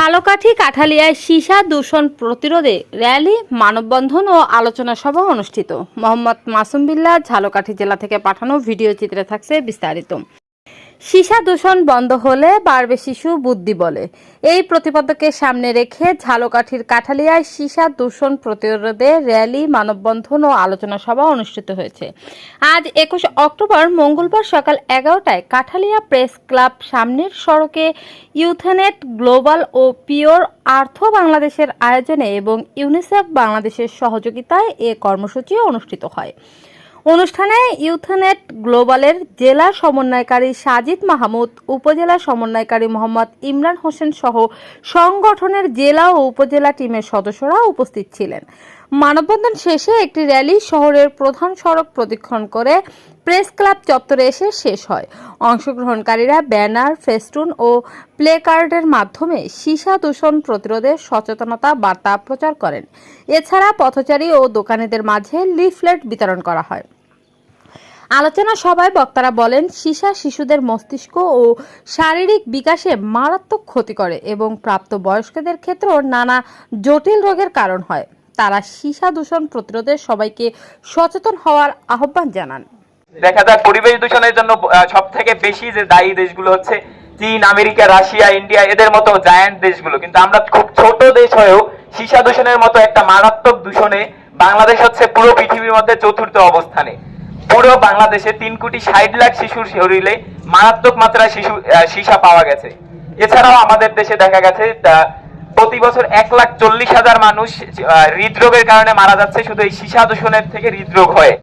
ঝালকাঠি, কাঠালিয়ায় সীসা দূষণ প্রতিরোধে র্যালি, মানববন্ধন ও আলোচনা সভা অনুষ্ঠিত। মোহাম্মদ মাসুম বিল্লাহ ঝালকাঠি জেলা থেকে পাঠানো ভিডিও চিত্রে থাকছে বিস্তারিত। সীসা দূষণ বন্ধ হলে বাড়বে শিশু বুদ্ধি বলে। এই প্রতিপাদ্যকে সামনে রেখে ঝালকাঠির কাঠালিয়ায় সীসা দূষণ প্রতিরোধে র্যালি, মানববন্ধন ও আলোচনা সভা অনুষ্ঠিত হয়েছে। আজ একুশ অক্টোবর মঙ্গলবার সকাল এগারোটায় কাঠালিয়া প্রেস ক্লাব সামনের সড়কে ইউথেনেট গ্লোবাল ও পিওর আর্থ বাংলাদেশের আয়োজনে এবং ইউনিসেফ বাংলাদেশের সহযোগিতায় এ কর্মসূচি অনুষ্ঠিত হয়। অনুষ্ঠানে ইউথনেট গ্লোবালের জেলা সমন্বয়কারী সাজিদ মাহমুদ, উপজেলা সমন্বয়কারী মোহাম্মদ ইমরান হোসেন সহ সংগঠনের জেলা ও উপজেলা টিমের সদস্যরা উপস্থিত ছিলেন। মানববন্ধন শেষে একটি র্যালি শহরের প্রধান সড়ক প্রদক্ষিণ করে প্রেস ক্লাব চত্বরে এসে শেষ হয়। অংশগ্রহণকারীরা ব্যানার, ফেস্টুন ও প্লে কার্ডের মাধ্যমে সীসা দূষণ প্রতিরোধে সচেতনতা বার্তা প্রচার করেন। এছাড়া পথচারী ও দোকানীদের মাঝে লিফলেট বিতরণ করা হয়। আলোচনা সভায় বক্তারা বলেন, সীসা শিশুদের মস্তিষ্ক ও শারীরিক বিকাশে মারাত্মক ক্ষতি করে এবং প্রাপ্ত বয়স্কদের ক্ষেত্রেও নানা জটিল রোগের কারণ হয়। তারা সীসা দূষণ প্রতিরোধে সবাইকে সচেতন হওয়ার আহ্বান জানান। দেখা যায় পরিবেশ দূষণের জন্য সব থেকে বেশি যে দায়ী দেশগুলো হচ্ছে চীন, আমেরিকা, রাশিয়া, ইন্ডিয়া, এদের মতো জায়ান্ট দেশগুলো। কিন্তু আমরা খুব ছোট দেশ হয়েও সীসা দূষণের মতো একটা মারাত্মক দূষণে বাংলাদেশ হচ্ছে পুরো পৃথিবীর মধ্যে চতুর্থ অবস্থানে। পুরো বাংলাদেশে তিন কোটি ষাট লাখ শিশুর শরীরে মারাত্মক মাত্রায় শিশু সীসা পাওয়া গেছে। এছাড়াও আমাদের দেশে দেখা গেছে প্রতি বছর এক লাখ চল্লিশ হাজার মানুষ হৃদরোগের কারণে মারা যাচ্ছে। শুধু এই সীসা দূষণের থেকে হৃদরোগ হয়ে।